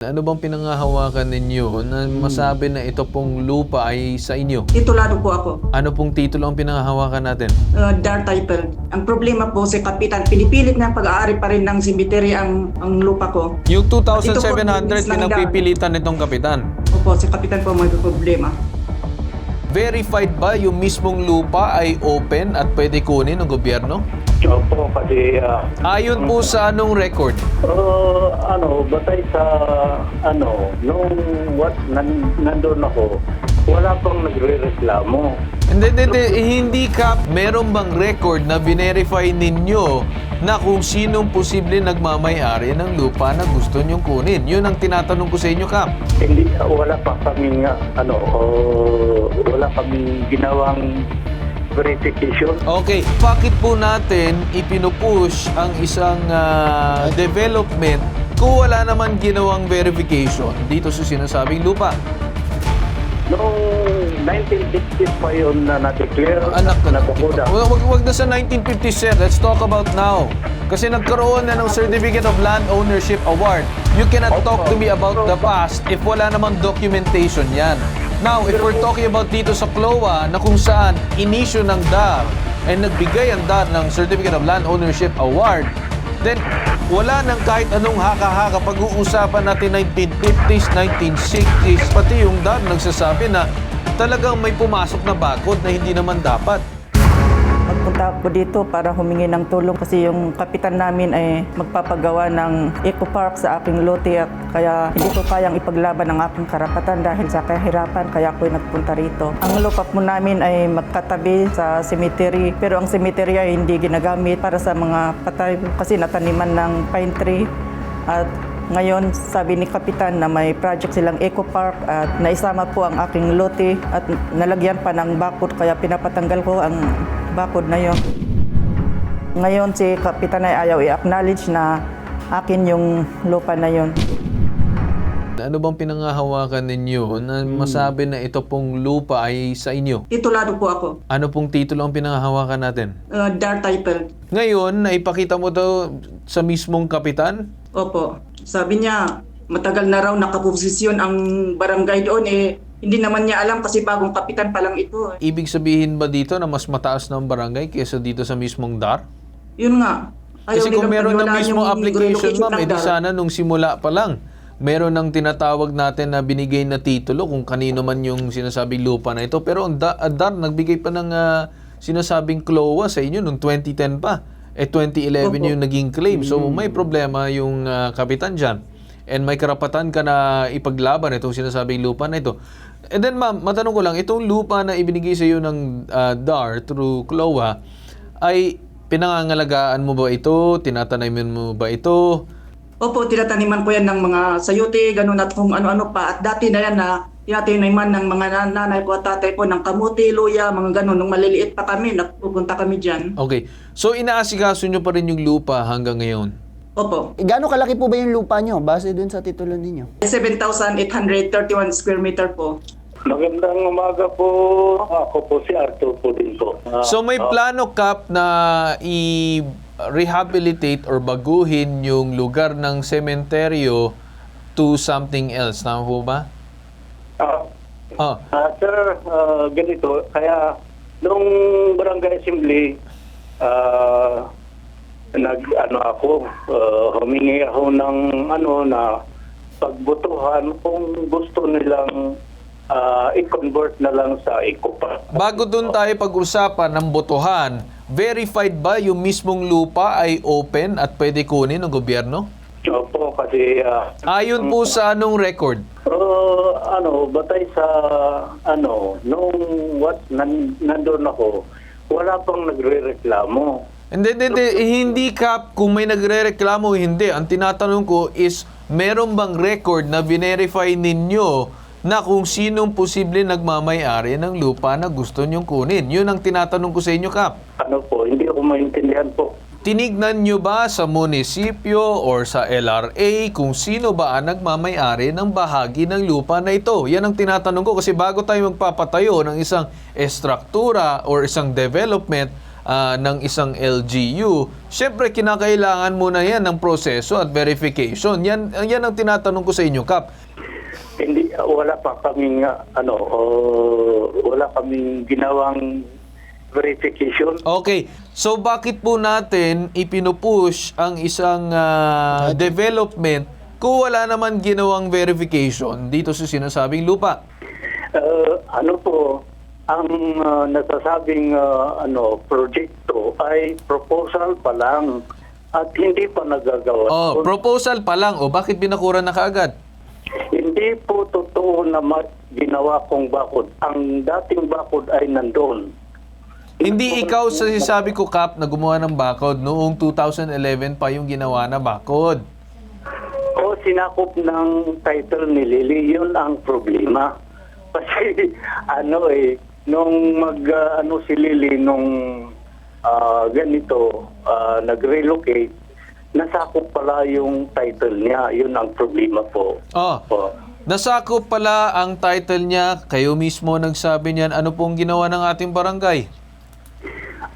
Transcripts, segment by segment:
Ano bang pinangahawakan ninyo na masabi na ito pong lupa ay sa inyo? Titulado po ako. Ano pong titulo ang pinangahawakan natin? Uh, dar title. Ang problema po si Kapitan, pinipilit na pag-aari pa rin ng cemetery ang, ang lupa ko. Yung Ito po, 2,700 business lang pinagpipilitan nitong kapitan. Opo, si Kapitan po may problema. Verified ba yung mismong lupa ay open at pwede kunin ng gobyerno? Opo, kasi ah, Ayon po sa anong record? uh, ano, batay sa ano, nung what nan, nandun ako, wala pang nagre-reklamo. Hindi, hindi, hindi, hindi ka, meron bang record na binerify ninyo na kung sinong posible nagmamayari ng lupa na gusto nyong kunin? Yun ang tinatanong ko sa inyo, Kap. Hindi wala pa kaming ah, ano, uh, wala kaming ginawang verification. Okay, bakit po natin ipinupush ang isang ah, development kung wala naman ginawang verification dito sa sinasabing lupa? Noong 1960s pa yun na na-declare Anak ko na. nabukuda. Wag, wag, wag na sa 1950 sir. Let's talk about now. Kasi nagkaroon na ng Certificate of Land Ownership Award. You cannot talk to me about the past if wala namang documentation yan. Now, if we're talking about dito sa CLOA na kung saan inisyo ng DAR and nagbigay ang DAR ng Certificate of Land Ownership Award, then wala nang kahit anong haka-haka pag-uusapan natin 1950s, 1960s, pati yung DAR nagsasabi na talagang may pumasok na bakod na hindi naman dapat. Magpunta ako dito para humingi ng tulong kasi yung kapitan namin ay magpapagawa ng eco park sa aking lote at kaya hindi ko kayang ipaglaban ang aking karapatan dahil sa kahirapan kaya ako nagpunta rito. Ang lupa po namin ay magkatabi sa cemetery pero ang cemetery ay hindi ginagamit para sa mga patay kasi nataniman ng pine tree at ngayon, sabi ni Kapitan na may project silang Eco Park at naisama po ang aking lote at nalagyan pa ng bakod kaya pinapatanggal ko ang bakod na yon. Ngayon si Kapitan ay ayaw i-acknowledge na akin yung lupa na yon. Ano bang pinangahawakan ninyo na masabi na ito pong lupa ay sa inyo? Titulado po ako. Ano pong titulo ang pinangahawakan natin? Uh, dar title. Ngayon, naipakita mo daw sa mismong kapitan? Opo. Sabi niya, matagal na raw nakaposisyon ang barangay doon eh. Hindi naman niya alam kasi bagong kapitan pa lang ito. eh. Ibig sabihin ba dito na mas mataas ng barangay kaysa dito sa mismong DAR? Yun nga. Kasi kung meron paniwalaan mismo application, ma'am, edi DAR. sana nung simula pa lang. Meron ng tinatawag natin na binigay na titulo kung kanino man yung sinasabing lupa na ito. Pero ang da- ang DAR nagbigay pa ng ah, sinasabing CLOA sa inyo nung 2010 pa. Eh 2011 Opo. yung naging claim. So may problema yung ah, kapitan dyan. And may karapatan ka na ipaglaban itong sinasabing lupa na ito. And then ma'am, matanong ko lang, itong lupa na ibinigay sa iyo ng ah, DAR through CLOA ay pinangangalagaan mo ba ito? Tinatanimin mo ba ito? Opo, tinataniman ko yan ng mga sayote, ganun at kung ano-ano pa. At dati na yan na tinataniman ng mga nan- nanay ko at tatay ko ng kamuti, luya, mga ganun. Nung maliliit pa kami, nagpupunta kami dyan. Okay. So inaasikaso nyo pa rin yung lupa hanggang ngayon? Opo. Gaano kalaki po ba yung lupa nyo base dun sa titulo ninyo? 7,831 square meter po. Magandang umaga po. Ako po si Arthur po din po. Ah, So may ah, plano kap na i-rehabilitate or baguhin yung lugar ng sementeryo to something else. Tama po ba? ah, Oh. Ah, sir, ah, ganito, kaya nung barangay assembly, ah, nag ano ako, ah, humingi ako ng ano na pagbutuhan kung gusto nilang ah, i-convert na lang sa eco-park. Bago dun tayo pag-usapan ng botohan, verified ba yung mismong lupa ay open at pwede kunin ng gobyerno? Opo, kasi ah, Ayon po sa anong record? Uh, ano, batay sa ano, nung what nan, nandun ako, wala pang nagre-reklamo. Hindi, hindi, hindi, hindi ka kung may nagre-reklamo hindi. Ang tinatanong ko is, meron bang record na binerify ninyo na kung sinong posible nagmamayari ng lupa na gusto nyong kunin? Yun ang tinatanong ko sa inyo, Kap. Ano po, hindi ako maintindihan po. Tinignan nyo ba sa munisipyo or sa LRA kung sino ba ang nagmamayari ng bahagi ng lupa na ito? Yan ang tinatanong ko kasi bago tayo magpapatayo ng isang estruktura or isang development, ah, ng isang LGU, syempre kinakailangan muna yan ng proseso at verification. Yan, yan ang tinatanong ko sa inyo, Kap. Hindi, wala pa kaming, uh, ano, uh, wala kaming ginawang verification. Okay, so bakit po natin ipinupush ang isang ah, development kung wala naman ginawang verification dito sa sinasabing lupa? Uh, ano po, ang uh, nasasabing uh, ano proyekto ay proposal pa lang at hindi pa nagagawa. Oh, proposal pa lang. O bakit binakuran na kaagad? hindi po totoo na ginawa kong bakod. Ang dating bakod ay nandoon. Hindi ikaw sa sinasabi ko, Kap, na gumawa ng bakod. Noong 2011 pa yung ginawa na bakod. O sinakop ng title ni Lily, yun ang problema. Kasi ano eh, nung mag ah, ano si Lily nung ah, ganito ah, nag-relocate, nasakop pala yung title niya. Yun ang problema po. Oh, Po. nasakop pala ang title niya. Kayo mismo nagsabi niyan. Ano pong ginawa ng ating barangay?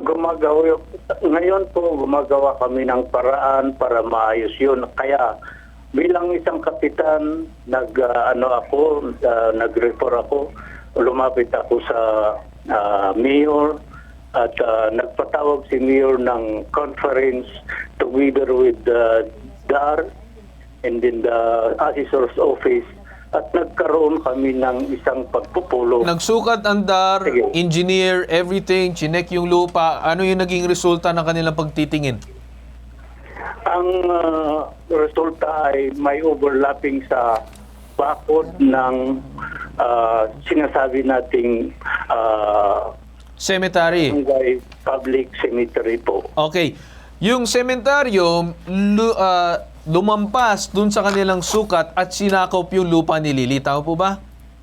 Gumagawa, ngayon po gumagawa kami ng paraan para maayos yun. Kaya bilang isang kapitan, nag ah, ano ako, ah, nag-refer ako, lumapit ako sa ah, mayor at ah, nagpatawag si mayor ng conference together with the DAR and then the assessor's office at nagkaroon kami ng isang pagpupulong. Nagsukat ang DAR, Sige. engineer, everything, chinek yung lupa. Ano yung naging resulta ng kanilang pagtitingin? Ang uh, resulta ay may overlapping sa bakod ng uh, sinasabi nating uh, Cemetery. barangay public cemetery po. Okay. Yung sementeryo lu- ah, lumampas dun sa kanilang sukat at sinakop yung lupa ni Lili. Tama po ba?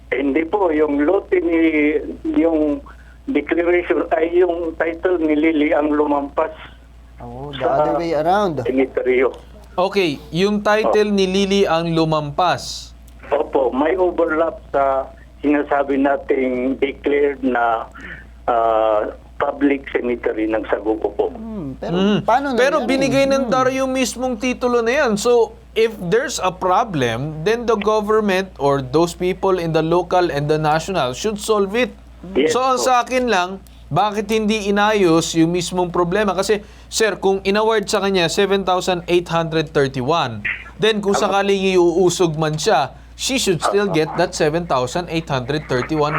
Hindi po, yung lote ni, yung declaration ay yung title ni Lily ang lumampas Oh, the other way around. cemeteryo. Okay. Yung title ni Lili ang lumampas. Opo, may overlap sa sinasabi nating declared na uh, public cemetery ng Sagupo po. Hmm, pero Mm. paano Pero nangyari? binigay ng DAR yung mismong titulo na yan. So, if there's a problem, then the government or those people in the local and the national should solve it. Yes so, ang sa akin lang, bakit hindi inayos yung mismong problema? Kasi, sir, kung inaward sa kanya 7,831, then kung sakaling iuusog man siya, she should still get that 7,831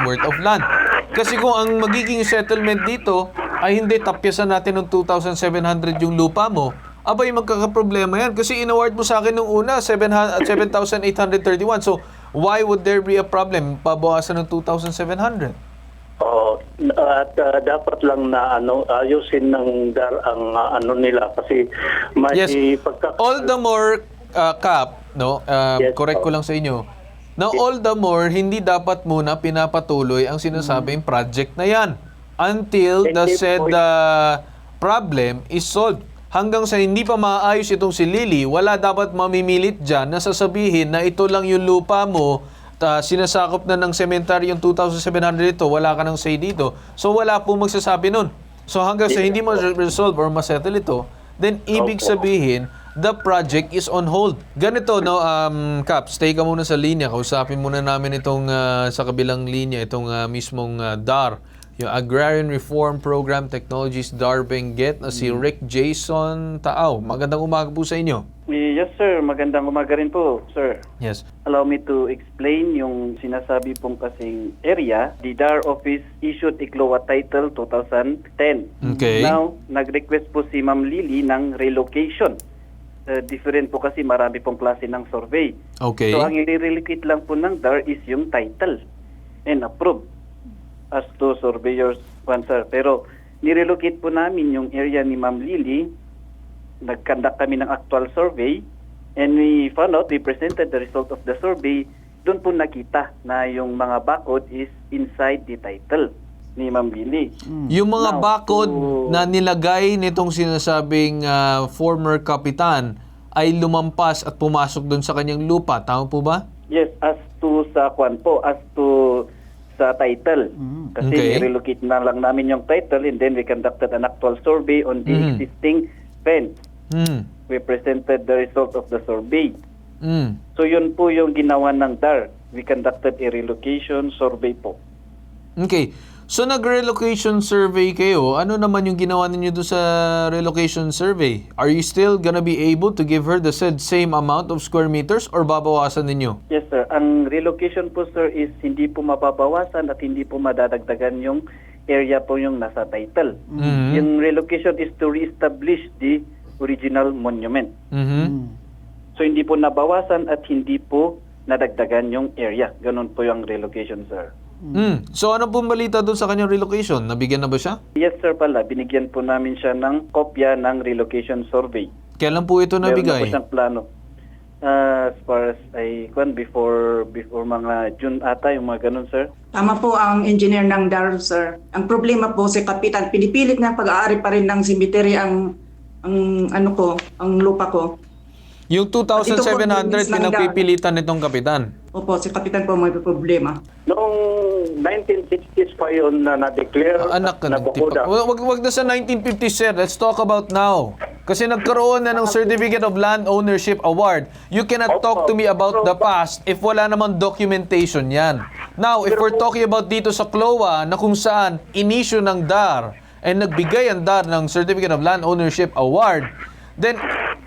worth of land. Kasi kung ang magiging settlement dito ay hindi tapyasan natin ng 2,700 yung lupa mo, abay magkakaproblema yan. Kasi inaward mo sa akin nung una, 700 7,831. So, why would there be a problem? Pabawasan ng 2,700. Oo. at uh, dapat lang na ano ayusin ng dar ang uh, ano nila kasi may Yes. pagka All the more, uh, Cap, no? Uh, Yes, correct ko po. lang sa inyo. Na all the more, hindi dapat muna pinapatuloy ang sinasabing project na yan until the said uh, problem is solved. Hanggang sa hindi pa maayos itong si Lily, wala dapat mamimilit dyan na sasabihin na ito lang yung lupa mo, ta, sinasakop na ng cemetery yung 2,700 ito, wala ka ng say dito. So wala po magsasabi nun. So hanggang sa hindi mo resolve or masettle ito, then ibig sabihin, the project is on hold. Ganito, no, um, Cap, stay ka muna sa linya. Kausapin muna namin itong ah, sa kabilang linya, itong ah, mismong ah, DAR, yung Agrarian Reform Program Technologies DAR Benguet na si Rick Jason Taaw. Magandang umaga po sa inyo. Yes, sir. Magandang umaga rin po, sir. Yes. Allow me to explain yung sinasabi pong kasing area. The DAR office issued ICLOA title 2010. Okay. Now, nag-request po si Ma'am Lily ng relocation. Uh, different po kasi marami pong klase ng survey. Okay. So, ang i-relocate lang po ng DAR is yung title and approved as to surveyors one, sir. Pero, nirelocate po namin yung area ni Ma'am Lily. Nag-conduct kami ng actual survey and we found out, we presented the result of the survey. Doon po nakita na yung mga bakod is inside the title ni Ma'am Lily. Yung mga Now, bakod to- na nilagay nitong sinasabing ah, former kapitan ay lumampas at pumasok doon sa kanyang lupa. Tama po ba? Yes, as to sa kwan po, as to sa title. Kasi Okay. relocate na lang namin yung title and then we conducted an actual survey on the Mhm. existing fence. Hmm. We presented the result of the survey. Hmm. So yun po yung ginawa ng DAR. We conducted a relocation survey po. Okay. So nag-relocation survey kayo. Ano naman yung ginawa ninyo doon sa relocation survey? Are you still gonna be able to give her the said same amount of square meters or babawasan ninyo? Yes sir, ang relocation po sir is hindi po mababawasan at hindi po madadagdagan yung area po yung nasa title. Mhm. Yung relocation is to reestablish the original monument. Mhm. So hindi po nabawasan at hindi po nadagdagan yung area. Ganun po yung relocation sir. Hmm. So ano pong balita doon sa kanyang relocation? Nabigyan na ba siya? Yes sir pala, binigyan po namin siya ng kopya ng relocation survey. Kailan po ito Meron na po nabigay? siyang plano. Ah, as far as I kwan before before mga June ata yung mga ganun sir. Tama po ang engineer ng DAR, sir. Ang problema po si Kapitan, pinipilit na pag-aari pa rin ng cemetery ang ang ano ko, ang lupa ko. Yung Ito po, 2,700 business ng pinagpipilitan nitong kapitan. Opo, si Kapitan po may problema. Noong 1960s pa yun na na-declare Anak ka na Bukoda. Wag, wag na sa 1950 sir. Let's talk about now. Kasi nagkaroon na ng Certificate of Land Ownership Award. You cannot talk to me about the past if wala namang documentation yan. Now, if we're talking about dito sa CLOA na kung saan inisyu ng DAR and nagbigay ang DAR ng Certificate of Land Ownership Award, then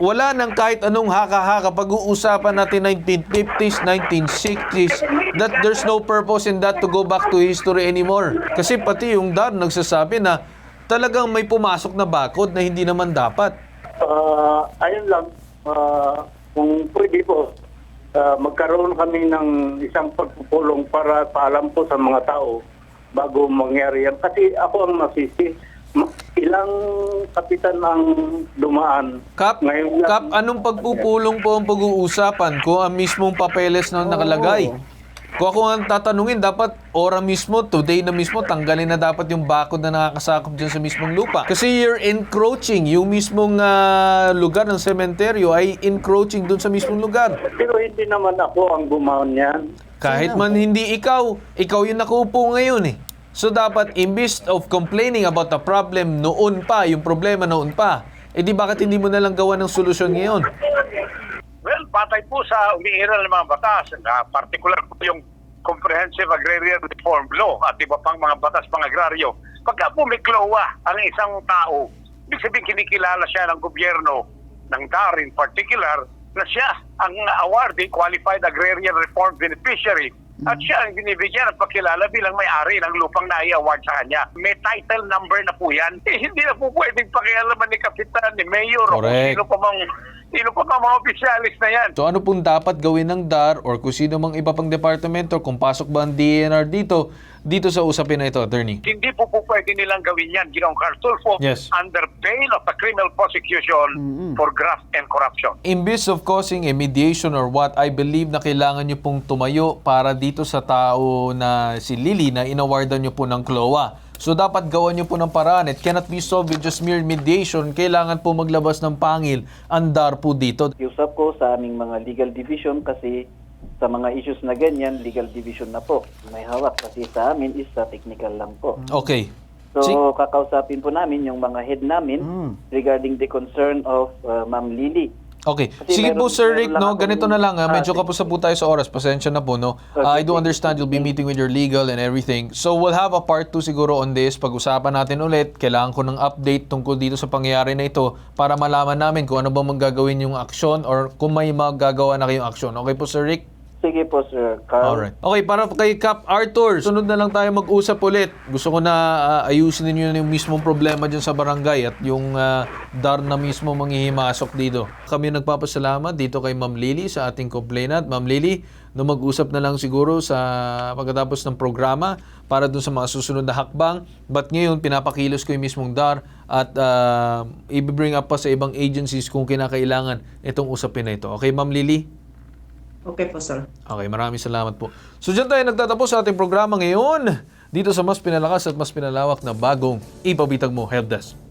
wala nang kahit anong haka-haka pag-uusapan natin 1950s, 1960s that there's no purpose in that to go back to history anymore. Kasi pati yung DAR nagsasabi na talagang may pumasok na bakod na hindi naman dapat. Ah, ayun lang, ah, kung pwede po, ah, magkaroon kami ng isang pagpupulong para paalam po sa mga tao bago mangyari yan. Kasi ako ang masisi. Ilang kapitan ang dumaan. Kap, Ngayon lang- Kap, anong pagpupulong po ang pag-uusapan kung ang mismong papeles na nakalagay? Kung ako ang tatanungin, dapat ora mismo, today na mismo, tanggalin na dapat yung bakod na nakakasakop dyan sa mismong lupa. Kasi you're encroaching, yung mismong ah, lugar ng sementeryo ay encroaching dun sa mismong lugar. Pero hindi naman ako ang bumaon yan. Kahit man hindi ikaw, ikaw yung nakuupo ngayon eh. So dapat, imbis of complaining about the problem noon pa, yung problema noon pa, eh di bakit hindi mo na lang gawa ng solusyon ngayon? Well, patay po sa umiiral ng mga batas, na particular po yung Comprehensive Agrarian Reform Law at iba pang mga batas pang agraryo. Pagka po may CLOA ang isang tao, ibig sabihin kinikilala siya ng gobyerno, ng DAR in particular, na siya ang awardee Qualified Agrarian Reform Beneficiary at siya ang binibigyan at pakilala bilang may-ari ng lupang na-award sa kanya. May title number na po yan. Eh, hindi na po pwedeng pakialaman ni Kapitan, ni Mayor, o Correct. sino pa mang Sino pa ba mga opisyalis na yan? So ano pong dapat gawin ng DAR or kung sino mang iba pang departamento, kung pasok ba ang DNR dito, dito sa usapin na ito, attorney? Hindi po po pwede nilang gawin yan, Ginoong Cartulfo, Yes. under bail of a criminal prosecution for graft and corruption. Imbis of causing a mediation or what, I believe na kailangan nyo pong tumayo para dito sa tao na si Lily na inawardan nyo po ng CLOA. So dapat gawan nyo po ng paraan. It cannot be solved with just mere mediation. Kailangan po maglabas ng pangil ang DAR po dito. Iusap ko sa aming mga legal division kasi sa mga issues na ganyan, legal division na po. May hawak kasi sa amin is sa technical lang po. Okay. So, Si- kakausapin po namin yung mga head namin regarding the concern of uh, Ma'am Lily. Okay. Kasi Sige po, meron- Sir meron Rick, lang no? akong- Ganito na lang. Ha? Ah, Medyo sige. kapos na po tayo sa oras. Pasensya na po, no? Uh, I do understand you'll be meeting with your legal and everything. So, we'll have a part 2 siguro on this. Pag-usapan natin ulit. Kailangan ko ng update tungkol dito sa pangyayari na ito para malaman namin kung ano ba magagawin yung aksyon or kung may magagawa na kayong aksyon. Okay po, Sir Rick? Sige po, Sir Carl. Alright. Okay, para kay Cap Arthur, sunod na lang tayo mag-usap ulit. Gusto ko na ah, ayusin ninyo yung mismong problema dyan sa barangay at yung ah, DAR na mismo manghihimasok dito. Kami nagpapasalamat dito kay Ma'am Lily sa ating complainant. Ma'am Lily, no mag-usap na lang siguro sa pagkatapos ng programa para dun sa mga susunod na hakbang. But ngayon, pinapakilos ko yung mismong DAR at uh, i-bring up pa sa ibang agencies kung kinakailangan itong usapin na ito. Okay, Ma'am Lily? Okay po, sir. Okay, maraming salamat po. So dyan tayo nagtatapos sa ating programa ngayon dito sa mas pinalakas at mas pinalawak na bagong Ipabitag Mo Helpdesk.